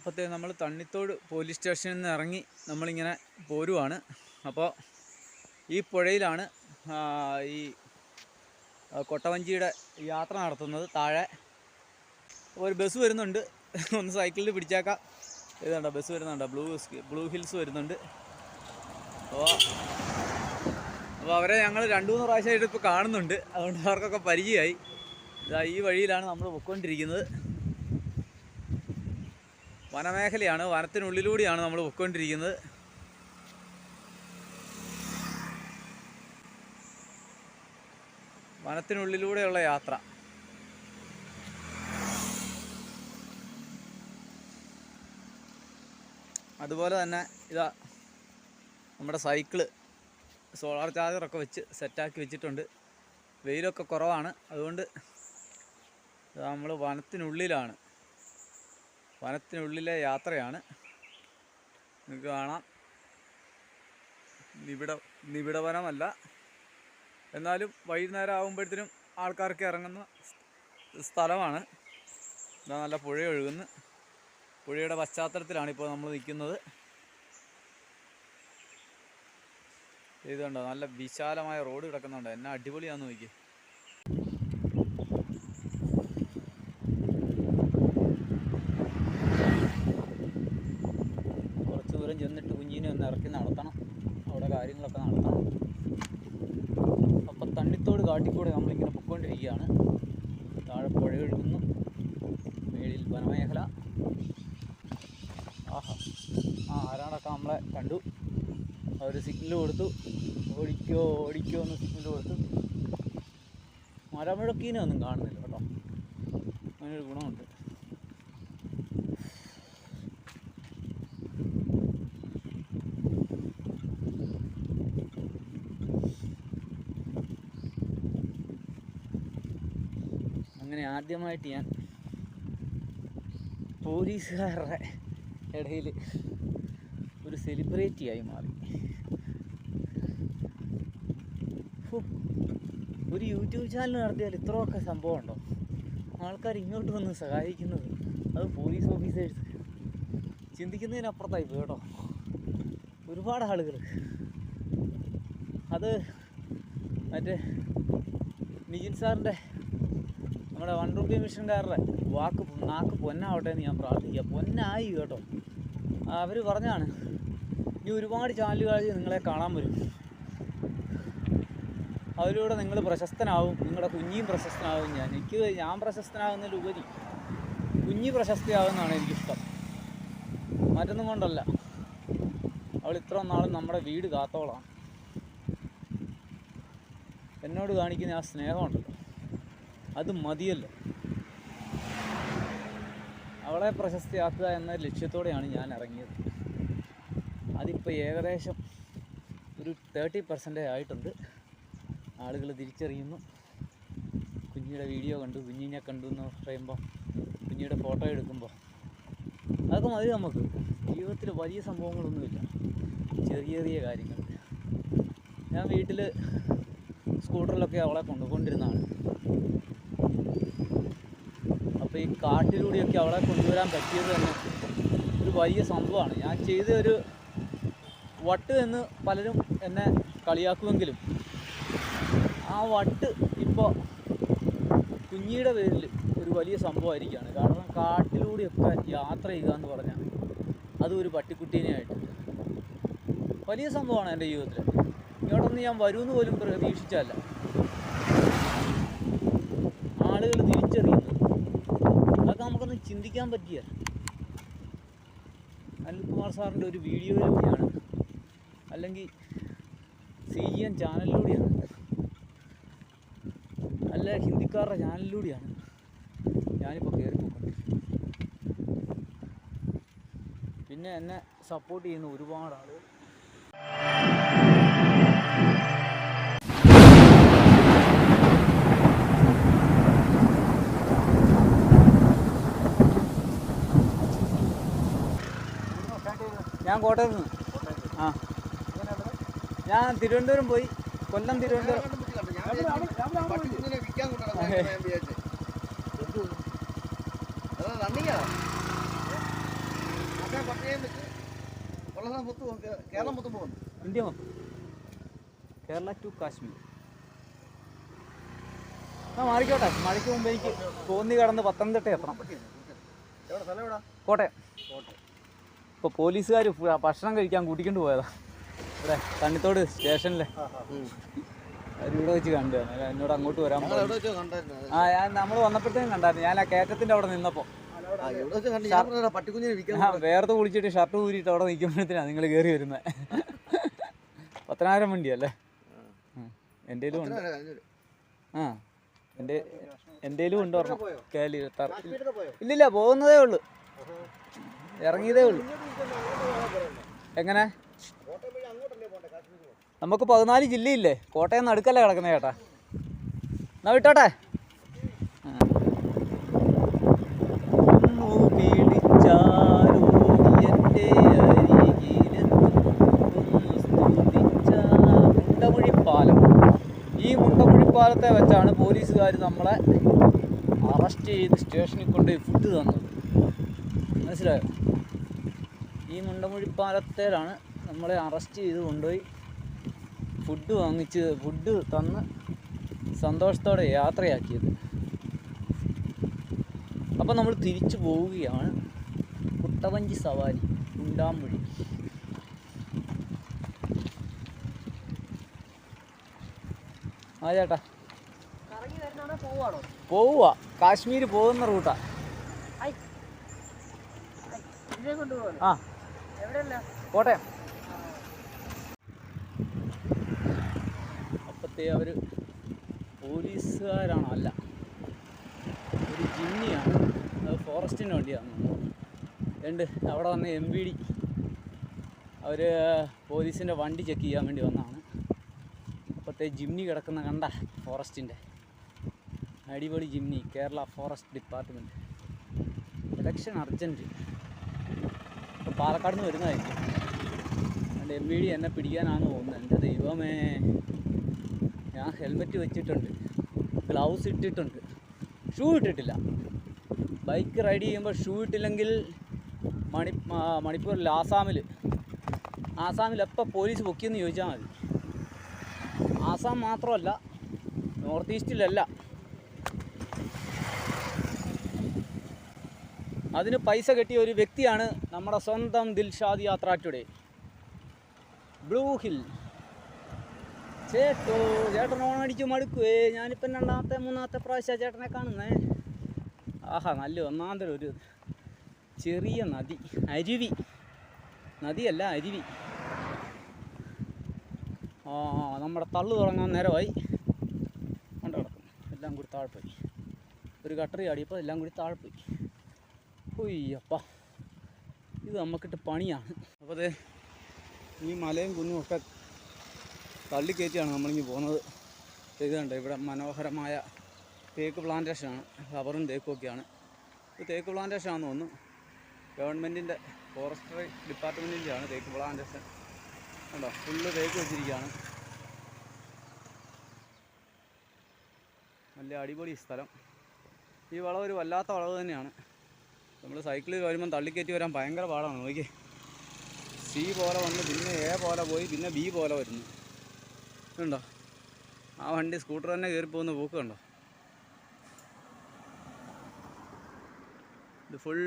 അപ്പോഴത്തേ നമ്മൾ തണ്ണിത്തോട് പോലീസ് സ്റ്റേഷനിൽ നിന്ന് ഇറങ്ങി നമ്മളിങ്ങനെ പോരുവാണ്. അപ്പോൾ ഈ പുഴയിലാണ് ഈ കൊട്ടവഞ്ചിയുടെ യാത്ര നടത്തുന്നത്. താഴെ ഒരു ബസ് വരുന്നുണ്ട്. ഒന്ന് സൈക്കിളിൽ പിടിച്ചേക്കാം. ഇതുണ്ടോ ബസ് വരുന്നുണ്ടോ? ബ്ലൂ ബ്ലൂ ഹിൽസ് വരുന്നുണ്ട്. അപ്പോൾ അപ്പോൾ അവരെ ഞങ്ങൾ രണ്ട് മൂന്ന് പ്രാവശ്യമായിട്ട് ഇപ്പോൾ കാണുന്നുണ്ട്. അതുകൊണ്ട് അവർക്കൊക്കെ പരിചയമായി. ഇതാ ഈ വഴിയിലാണ് നമ്മൾ പൊയ്ക്കൊണ്ടിരിക്കുന്നത്. വനമേഖലയാണ് വനത്തിനുള്ളിലൂടെയാണ് നമ്മൾ പൊയ്ക്കൊണ്ടിരിക്കുന്നത്. വനത്തിനുള്ളിലൂടെയുള്ള യാത്ര. അതുപോലെ തന്നെ ഇതാ നമ്മുടെ സൈക്കിൾ സോളാർ ചാർജറൊക്കെ വെച്ച് സെറ്റാക്കി വെച്ചിട്ടുണ്ട്. വെയിലൊക്കെ കുറവാണ്. അതുകൊണ്ട് നമ്മൾ വനത്തിനുള്ളിലാണ്. വനത്തിനുള്ളിലെ യാത്രയാണ്. നിങ്ങൾക്ക് കാണാം. നിബിഡ നിബിഡ വനമല്ല എന്നാലും വൈകുന്നേരം ആകുമ്പോഴത്തേനും ആൾക്കാർക്ക് ഇറങ്ങുന്ന സ്ഥലമാണ്. ഇതാ നല്ല പുഴ ഒഴുകുന്നു. പുഴയുടെ പശ്ചാത്തലത്തിലാണ് ഇപ്പോൾ നമ്മൾ നിൽക്കുന്നത്. ഇത് കണ്ടോ? നല്ല വിശാലമായ റോഡ് കിടക്കുന്നുണ്ട്. എന്നാ അടിപൊളിയാണെന്ന് നോക്കി കുറച്ച് ദൂരം ചെന്നിട്ട് കുഞ്ഞിനെ ഒന്ന് ഇറക്കി നടത്തണം. അവിടെ കാര്യങ്ങളൊക്കെ നടത്തണം. അപ്പം തണ്ണിത്തോട് കാട്ടിക്കൂടെ നമ്മളിങ്ങനെ പൊയ്ക്കൊണ്ടിരിക്കുകയാണ്. താഴെ പുഴ ഒഴുകുന്നു. മേളിൽ വനമേഖല. ആഹാ. ആ ആരാണൊക്കെ നമ്മളെ കണ്ടു? അവർ സിഗ്നൽ കൊടുത്തു. ഓടിക്കോ ഓടിക്കോ എന്ന് സിഗ്നൽ കൊടുത്തു. മരമുഴക്കീനെ ഒന്നും കാണുന്നില്ല. അങ്ങനെ ആദ്യമായിട്ട് ഞാൻ പോലീസുകാരുടെ ഇടയിൽ ഒരു സെലിബ്രിറ്റി ആയി മാറി. ഒരു യൂട്യൂബ് ചാനൽ നടത്തിയാൽ ഇത്രയൊക്കെ സംഭവം ഉണ്ടോ? ആൾക്കാർ ഇങ്ങോട്ട് വന്ന് സഹായിക്കുന്നത് അത് പോലീസ് ഓഫീസേഴ്സ് ചിന്തിക്കുന്നതിനപ്പുറത്തായി പോയി കേട്ടോ. ഒരുപാട് ആളുകൾ. അത് മറ്റേ നിജിൻ സാറിന്റെ നമ്മുടെ വൺ റുപ്പി മിഷൻകാരുടെ വാക്ക് നാക്ക് പൊന്നാവട്ടെ എന്ന് ഞാൻ പ്രാർത്ഥിക്കുക. പൊന്നായി കേട്ടോ. അവർ പറഞ്ഞാണ് ഇനി ഒരുപാട് ചാനലുകൾ നിങ്ങളെ കാണാൻ വരും. അതിലൂടെ നിങ്ങൾ പ്രശസ്തനാവും. നിങ്ങളുടെ കുഞ്ഞിയും പ്രശസ്തനാവും ഞാൻ. എനിക്ക് ഞാൻ പ്രശസ്തനാകുന്നതിലുപരി കുഞ്ഞി പ്രശസ്തിയാകുന്നതാണ് എനിക്കിഷ്ടം. മറ്റൊന്നും കൊണ്ടല്ല. അവൾ ഇത്ര നാളും നമ്മുടെ വീട് കാത്തോളാണ് എന്നോട് കാണിക്കുന്ന ആ സ്നേഹമുണ്ടല്ലോ അത് മതിയല്ലോ. അവളെ പ്രശസ്തിയാക്കുക എന്ന ലക്ഷ്യത്തോടെയാണ് ഞാൻ ഇറങ്ങിയത്. അതിപ്പോൾ ഏകദേശം ഒരു തേർട്ടി പെർസെന്റേജ് ആയിട്ടുണ്ട്. ആളുകൾ തിരിച്ചറിയുന്നു. കുഞ്ഞിയുടെ വീഡിയോ കണ്ടു കുഞ്ഞിനെ കണ്ടു എന്ന് പറയുമ്പോൾ കുഞ്ഞിയുടെ ഫോട്ടോ എടുക്കുമ്പോൾ അതൊക്കെ മതി നമുക്ക്. ജീവിതത്തിൽ വലിയ സംഭവങ്ങളൊന്നുമില്ല. ചെറിയ ചെറിയ കാര്യങ്ങൾ ഞാൻ വീട്ടിൽ സ്കൂട്ടറിലൊക്കെ അവളെ കൊണ്ടുകൊണ്ടിരുന്നതാണ് അപ്പോൾ ഈ കാട്ടിലൂടെയൊക്കെ അവളെ കൊണ്ടുവരാൻ പറ്റിയത് തന്നെ ഒരു വലിയ സംഭവമാണ്. ഞാൻ ചെയ്ത ഒരു വട്ട് എന്ന് പലരും എന്നെ കളിയാക്കുമെങ്കിലും ആ വട്ട് ഇപ്പോൾ കുഞ്ഞിയുടെ പേരിൽ ഒരു വലിയ സംഭവമായിരിക്കുകയാണ്. കാരണം കാട്ടിലൂടെയൊക്കെ യാത്ര ചെയ്യുക എന്ന് പറഞ്ഞാൽ അതും ഒരു പട്ടിക്കുട്ടീനെയായിട്ട് വലിയ സംഭവമാണ് എന്റെ ജീവിതത്തിൽ ഇങ്ങോട്ടൊന്ന് ഞാൻ വരുമെന്ന് പോലും പ്രതീക്ഷിച്ചല്ല ആളുകൾ ചിന്തിക്കാൻ പറ്റിയ. അനിൽകുമാർ സാറിന്റെ ഒരു വീഡിയോയിലൂടെയാണ്. അല്ലെങ്കിൽ സി ജി എൻ ചാനലിലൂടെയാണ്. അല്ല ഹിന്ദിക്കാരുടെ ചാനലിലൂടെയാണ് ഞാനിപ്പോൾ കയറി പോയിക്കൊണ്ടിരിക്കുന്നത് പിന്നെ എന്നെ സപ്പോർട്ട് ചെയ്യുന്ന ഒരുപാട് ആളുകൾ. ഞാൻ കോട്ടയത്ത് നിന്ന്. ആ. ഞാൻ തിരുവനന്തപുരം പോയി. കൊല്ലം തിരുവനന്തപുരം. ഇന്ത്യ മൊത്തം. കേരള ടു കാശ്മീർ. ആ മാറിക്കോട്ടെ. മഴയ്ക്ക് മുമ്പ് എനിക്ക് തോന്നി കടന്ന് പത്തനംതിട്ട എത്തണം. എവിടെ കോട്ടയം. ഇപ്പോൾ പോലീസുകാർ ഭക്ഷണം കഴിക്കാൻ കൂട്ടിക്കൊണ്ട് പോയതാ. ഇവിടെ കണ്ണിത്തോട് സ്റ്റേഷനിലെ. അവരിവിടെ വെച്ച് കണ്ടു. എന്നോട് അങ്ങോട്ട് വരാൻ ആ ഞാൻ നമ്മൾ വന്നപ്പോഴത്തേക്കും കണ്ടായിരുന്നു. ഞാൻ ആ കയറ്റത്തിന്റെ അവിടെ നിന്നപ്പോൾ വേർത്ത് കുളിച്ചിട്ട് ഷർട്ട് ഊരിയിട്ട് അവിടെ നിൽക്കുമ്പോഴത്തേനാണ് നിങ്ങൾ കയറി വരുന്നത് പത്തനായിരം വണ്ടിയല്ലേ? എന്റെ ഉണ്ട്. ആ എന്റെ എന്റെ ഉണ്ട് പറഞ്ഞു കേലി ഇല്ലില്ല പോകുന്നതേ ഉള്ളൂ. ഇറങ്ങിയതേ ഉള്ളൂ. എങ്ങനെ? നമുക്ക് പതിനാല് ജില്ലയില്ലേ? കോട്ടയം നടുക്കല്ലേ കിടക്കുന്നത് ചേട്ടാ എന്നാ വിട്ടോട്ടെ. മുണ്ടമുഴിപ്പാലം ഈ വെച്ചാണ് പോലീസുകാർ നമ്മളെ അറസ്റ്റ് ചെയ്ത് സ്റ്റേഷനിൽ കൊണ്ടുപോയി ഫുഡ് തന്നത്. മനസ്സിലായോ? ഈ മുണ്ടമുഴിപ്പാലത്തേലാണ് നമ്മളെ അറസ്റ്റ് ചെയ്ത് കൊണ്ടുപോയി ഫുഡ് വാങ്ങിച്ച് ഫുഡ് തന്ന് സന്തോഷത്തോടെ യാത്രയാക്കിയത്. അപ്പം നമ്മൾ തിരിച്ചു പോവുകയാണ്. കുട്ടവഞ്ചി സവാരി ഉണ്ടാമ്പുഴി ആ ചേട്ടാ പോവുക കാശ്മീർ പോകുന്ന റൂട്ടാ. ആ. കോട്ടയം അപ്പത്തെ അവർ പോലീസുകാരാണോ? അല്ല. ഒരു ജിന്നിയാണ്. അത് ഫോറസ്റ്റിന് വേണ്ടിയാണ് രണ്ട് അവിടെ വന്ന എം വി ഡി അവർ പോലീസിന്റെ വണ്ടി ചെക്ക് ചെയ്യാൻ വേണ്ടി വന്നതാണ് അപ്പത്തെ ജിമ്നി കിടക്കുന്ന കണ്ട ഫോറസ്റ്റിന്റെ അടിപൊളി Jimny Kerala forest department election urgent Palakkad നിന്ന് വരുന്നതായിരിക്കും. എന്റെ എം വി ഡി എന്നെ പിടിക്കാനാണ് തോന്നുന്നത് എന്റെ ദൈവമേ. ഞാൻ ഹെൽമെറ്റ് വെച്ചിട്ടുണ്ട്. ഗ്ലൗസ് ഇട്ടിട്ടുണ്ട്. ഷൂ ഇട്ടിട്ടില്ല. ബൈക്ക് റൈഡ് ചെയ്യുമ്പോൾ ഷൂ ഇട്ടില്ലെങ്കിൽ മണി മണിപ്പൂരിൽ ആസാമിൽ ആസാമിൽ എപ്പോൾ പോലീസ് പൊക്കിയെന്ന് ചോദിച്ചാൽ മതി. ആസാം മാത്രമല്ല നോർത്ത് ഈസ്റ്റിലല്ല അതിന് പൈസ കെട്ടിയ ഒരു വ്യക്തിയാണ് നമ്മുടെ സ്വന്തം ദിൽഷാദ് യാത്ര ടുഡേ. Blue hill. ചേട്ടോ ചേട്ടൻ ഓണടിച്ച് മടുക്കുവേ. ഞാനിപ്പം രണ്ടാമത്തെ മൂന്നാമത്തെ പ്രാവശ്യം ചേട്ടനെ കാണുന്നേ. ആഹാ നല്ല ഒന്നാന്തരം ഒരു ചെറിയ നദി. അരുവി. നദിയല്ല അരുവി. ആ നമ്മുടെ തള്ളു തുടങ്ങാൻ നേരമായി. കൊണ്ട്? കിടക്കും എല്ലാം കൂടി താഴെപ്പോയി ഒരു കട്ടറി ആടിയപ്പോൾ എല്ലാം കൂടി താഴെ പോയി ഉയ്യപ്പ ഇത് നമുക്കിട്ട് പണിയാണ്. അപ്പോൾ അതെ ഈ മലയും കുന്നും ഒക്കെ തള്ളിക്കയറ്റിയാണ് നമ്മളിങ്ങി പോകുന്നത് ഇത് കണ്ടോ ഇവിടെ മനോഹരമായ തേക്ക് പ്ലാന്റേഷനാണ്. റബ്ബറും തേക്കും ഒക്കെയാണ്. ഇത് തേക്ക് പ്ലാന്റേഷൻ ആണെന്ന് തോന്നുന്നു. ഗവൺമെന്റിന്റെ ഫോറസ്ട്രി ഡിപ്പാർട്ട്മെന്റിന്റെയാണ് തേക്ക് പ്ലാന്റേഷൻ. കണ്ടോ ഫുള്ള് തേക്ക് വെച്ചിരിക്കുകയാണ് നല്ല അടിപൊളി സ്ഥലം. ഈ വളവ് ഒരു വല്ലാത്ത വളവ് തന്നെയാണ്. നമ്മൾ സൈക്കിളിൽ വരുമ്പം തള്ളിക്കയറ്റി വരാൻ ഭയങ്കര പാടാണ് നോക്കി സി പോലെ വന്ന് പിന്നെ എ പോലെ പോയി പിന്നെ ബി പോലെ വരുന്നു. കണ്ടോ? ആ വണ്ടി സ്കൂട്ടർ തന്നെ കയറി പോകുന്ന പോക്ക് കണ്ടോ? ഇത് ഫുൾ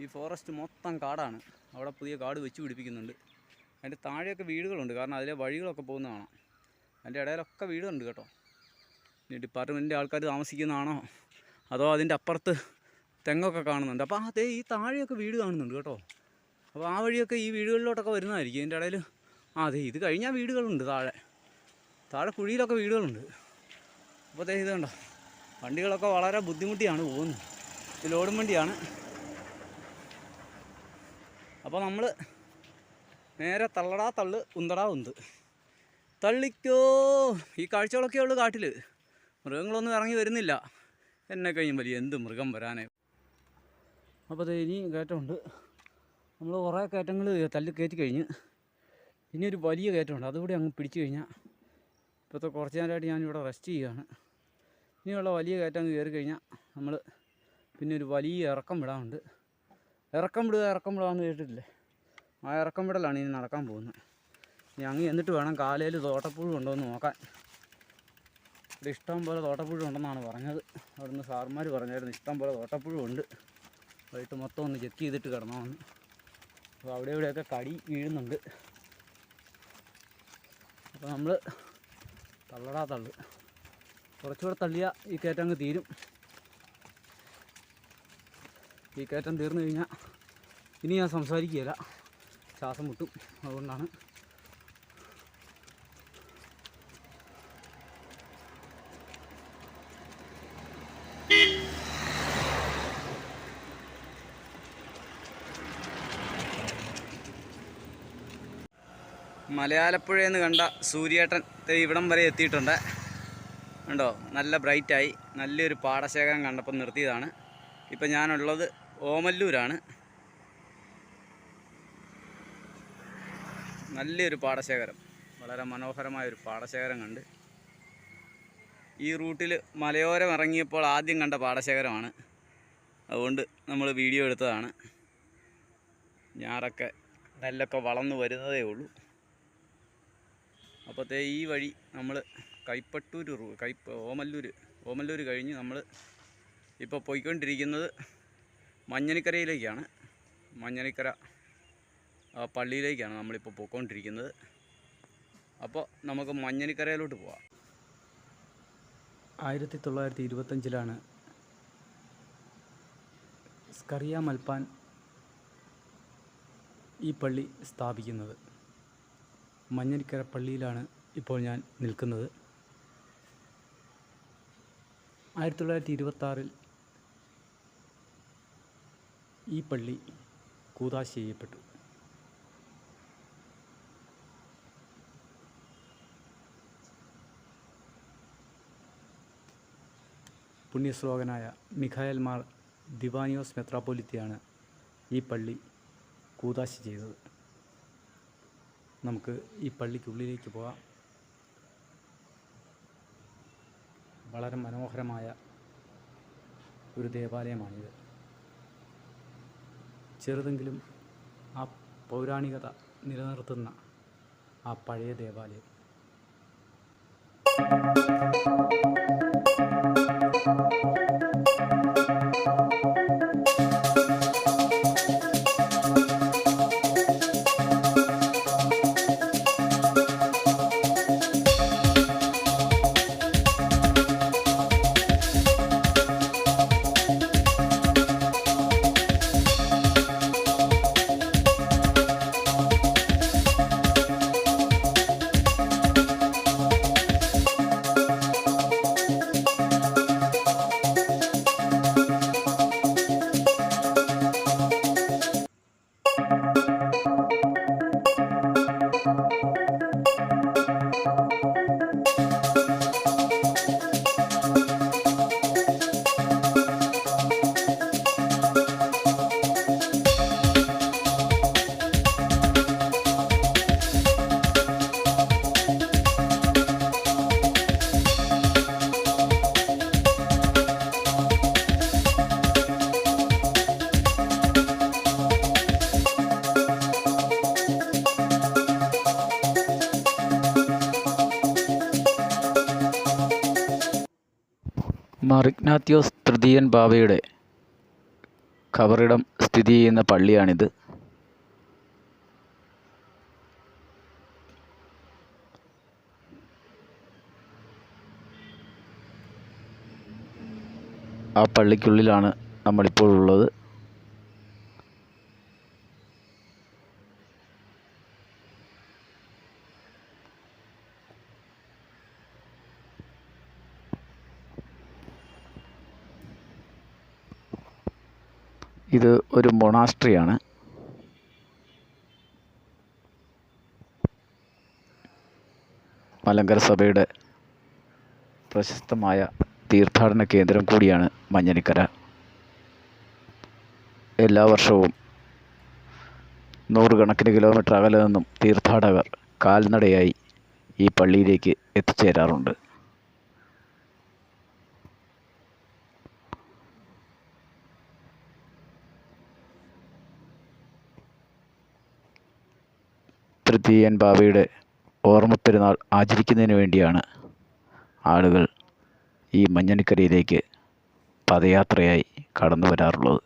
ഈ ഫോറസ്റ്റ് മൊത്തം കാടാണ്. അവിടെ പുതിയ കാട് വെച്ച് പിടിപ്പിക്കുന്നുണ്ട്. അതിന്റെ താഴെയൊക്കെ വീടുകളുണ്ട്. കാരണം അതിലെ വഴികളൊക്കെ പോകുന്ന കാണാം. അതിന്റെ ഇടയിലൊക്കെ വീടുണ്ട് കേട്ടോ. ഇനി ഡിപ്പാർട്ട്മെന്റിന്റെ ആൾക്കാർ താമസിക്കുന്നതാണോ അതോ അതിന്റെ അപ്പുറത്ത് തെങ്ങൊക്കെ കാണുന്നുണ്ട്. അപ്പോൾ അതേ ഈ താഴെയൊക്കെ വീട് കാണുന്നുണ്ട് കേട്ടോ. അപ്പോൾ ആ വഴിയൊക്കെ ഈ വീടുകളിലോട്ടൊക്കെ വരുന്നതായിരിക്കും. ഇതിന്റെ ഇടയിൽ ആ അതെ ഇത് കഴിഞ്ഞാൽ വീടുകളുണ്ട് താഴെ. താഴെ കുഴിയിലൊക്കെ വീടുകളുണ്ട്. അപ്പോൾ അതേ ഇത് കണ്ടോ? വണ്ടികളൊക്കെ വളരെ ബുദ്ധിമുട്ടിയാണ് പോകുന്നത്. ഇത് ലോഡും വണ്ടിയാണ്. അപ്പോൾ നമ്മൾ നേരെ തള്ളടാ തള്ള് ഉന്തടാ ഉന്ത്. തള്ളിക്കോ! ഈ കാഴ്ചകളൊക്കെ ഉള്ളു കാട്ടിൽ മൃഗങ്ങളൊന്നും ഇറങ്ങി വരുന്നില്ല. എന്നെ കഴിയും വലിയ എന്ത് മൃഗം വരാനേ. അപ്പോൾ അത് ഇനിയും കയറ്റമുണ്ട്. നമ്മൾ കുറേ കയറ്റങ്ങൾ തല്ലി കയറ്റി കഴിഞ്ഞ്. ഇനി ഒരു വലിയ കയറ്റമുണ്ട്. അതുകൂടി അങ്ങ് പിടിച്ചു കഴിഞ്ഞാൽ ഇപ്പോഴത്തെ കുറച്ച് നേരമായിട്ട് ഞാനിവിടെ റെസ്റ്റ് ചെയ്യുകയാണ്. ഇനിയുള്ള വലിയ കയറ്റം അങ്ങ് കയറി കഴിഞ്ഞാൽ നമ്മൾ പിന്നെ ഒരു വലിയ ഇറക്കം വിടാനുണ്ട്. ഇറക്കം വിടുക ഇറക്കം വിടാമെന്ന് കേട്ടിട്ടില്ലേ? ആ ഇറക്കം വിടലാണ് ഇനി നടക്കാൻ പോകുന്നത്. ഇനി അങ്ങ് എന്നിട്ട് വേണം കാലയിൽ തോട്ടപ്പുഴു ഉണ്ടോ എന്ന് നോക്കാൻ. ഇവിടെ ഇഷ്ടം പോലെ തോട്ടപ്പുഴു ഉണ്ടെന്നാണ് പറഞ്ഞത്. അവിടുന്ന് സാർമാർ പറഞ്ഞായിരുന്നു ഇഷ്ടം പോലെ തോട്ടപ്പുഴു ഉണ്ട്. വൈകിട്ട് മൊത്തം ഒന്ന് ചെക്ക് ചെയ്തിട്ട് കിടണമെന്ന് അപ്പോൾ അവിടെ ഇവിടെയൊക്കെ കടി വീഴുന്നുണ്ട്. അപ്പോൾ നമ്മൾ തള്ളടാ തള്ളു. കുറച്ചുകൂടെ തള്ളിയാൽ ഈ കയറ്റം അങ്ങ് തീരും. ഈ കയറ്റം തീർന്നു കഴിഞ്ഞാൽ ഇനി ഞാൻ സംസാരിക്കുകയില്ല. ശ്വാസം മുട്ടും. അതുകൊണ്ടാണ് മലയാലപ്പുഴയിൽ എന്ന് കണ്ട സൂര്യേട്ടൻ ഇവിടം വരെ എത്തിയിട്ടുണ്ട്. കണ്ടോ? നല്ല ബ്രൈറ്റായി. നല്ലൊരു പാടശേഖരം കണ്ടപ്പോൾ നിർത്തിയതാണ്. ഇപ്പം ഞാനുള്ളത് ഓമല്ലൂരാണ്. നല്ലൊരു പാടശേഖരം. വളരെ മനോഹരമായ ഒരു പാടശേഖരം കണ്ട്. ഈ റൂട്ടിൽ മലയോരം ഇറങ്ങിയപ്പോൾ ആദ്യം കണ്ട പാടശേഖരമാണ്. അതുകൊണ്ട് നമ്മൾ വീഡിയോ എടുത്തതാണ്. ഞാറൊക്കെ നെല്ലൊക്കെ വളർന്നു വരുന്നതേ ഉള്ളൂ. അപ്പോഴത്തെ ഈ വഴി നമ്മൾ കൈപ്പട്ടൂർ റൂ കൈപ്പ ഓമല്ലൂർ ഓമല്ലൂർ കഴിഞ്ഞ് നമ്മൾ ഇപ്പോൾ പോയിക്കൊണ്ടിരിക്കുന്നത് മഞ്ഞനിക്കരയിലേക്കാണ്. മഞ്ഞനിക്കര പള്ളിയിലേക്കാണ് നമ്മളിപ്പോൾ പോയിക്കൊണ്ടിരിക്കുന്നത്. അപ്പോൾ നമുക്ക് മഞ്ഞനിക്കരയിലോട്ട് പോവാം. ആയിരത്തി തൊള്ളായിരത്തി ഇരുപത്തഞ്ചിലാണ് സ്കറിയ മൽപ്പാൻ ഈ പള്ളി സ്ഥാപിക്കുന്നത്. മഞ്ഞനിക്കര പള്ളിയിലാണ് ഇപ്പോൾ ഞാൻ നിൽക്കുന്നത്. ആയിരത്തി തൊള്ളായിരത്തി ഇരുപത്താറിൽ ഈ പള്ളി കൂതാശ ചെയ്യപ്പെട്ടു. പുണ്യശ്ലോകനായ മിഖായൽ മാർ ദിവാനിയോസ് മെത്രാപ്പൊലിത്തയാണ് ഈ പള്ളി കൂതാശ ചെയ്തത്. നമുക്ക് ഈ പള്ളിക്കുള്ളിലേക്ക് പോകാം വളരെ മനോഹരമായ ഒരു ദേവാലയമാണിത്. ചെറുതെങ്കിലും ആ പൗരാണികത നിലനിർത്തുന്ന ആ പഴയ ദേവാലയം. മാർ ഇഗ്നാത്യോസ് തൃതീയൻ ബാവയുടെ ഖബറിടം സ്ഥിതി ചെയ്യുന്ന പള്ളിയാണിത്. ആ പള്ളിക്കുള്ളിലാണ് നമ്മളിപ്പോൾ ഇത് ഒരു മൊണാസ്ട്രിയാണ്. മലങ്കര സഭയുടെ പ്രശസ്തമായ തീർത്ഥാടന കേന്ദ്രം കൂടിയാണ് മഞ്ഞനിക്കര. എല്ലാ വർഷവും നൂറുകണക്കിന് കിലോമീറ്റർ അകലെ നിന്നും തീർത്ഥാടകർ കാൽനടയായി ഈ പള്ളിയിലേക്ക് എത്തിച്ചേരാറുണ്ട്. തൃതീയൻ ബാവയുടെ ഓർമ്മപ്പെരുന്നാൾ ആചരിക്കുന്നതിന് വേണ്ടിയാണ് ആളുകൾ ഈ മഞ്ഞണിക്കരയിലേക്ക് പദയാത്രയായി കടന്നു വരാറുള്ളത്.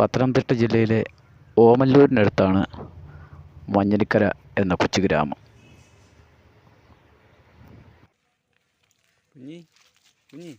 പത്തനംതിട്ട ജില്ലയിലെ ഓമല്ലൂരിനടുത്താണ് മഞ്ഞണിക്കര എന്ന കൊച്ചു ഗ്രാമം. കുഞ്ഞി കുഞ്ഞി.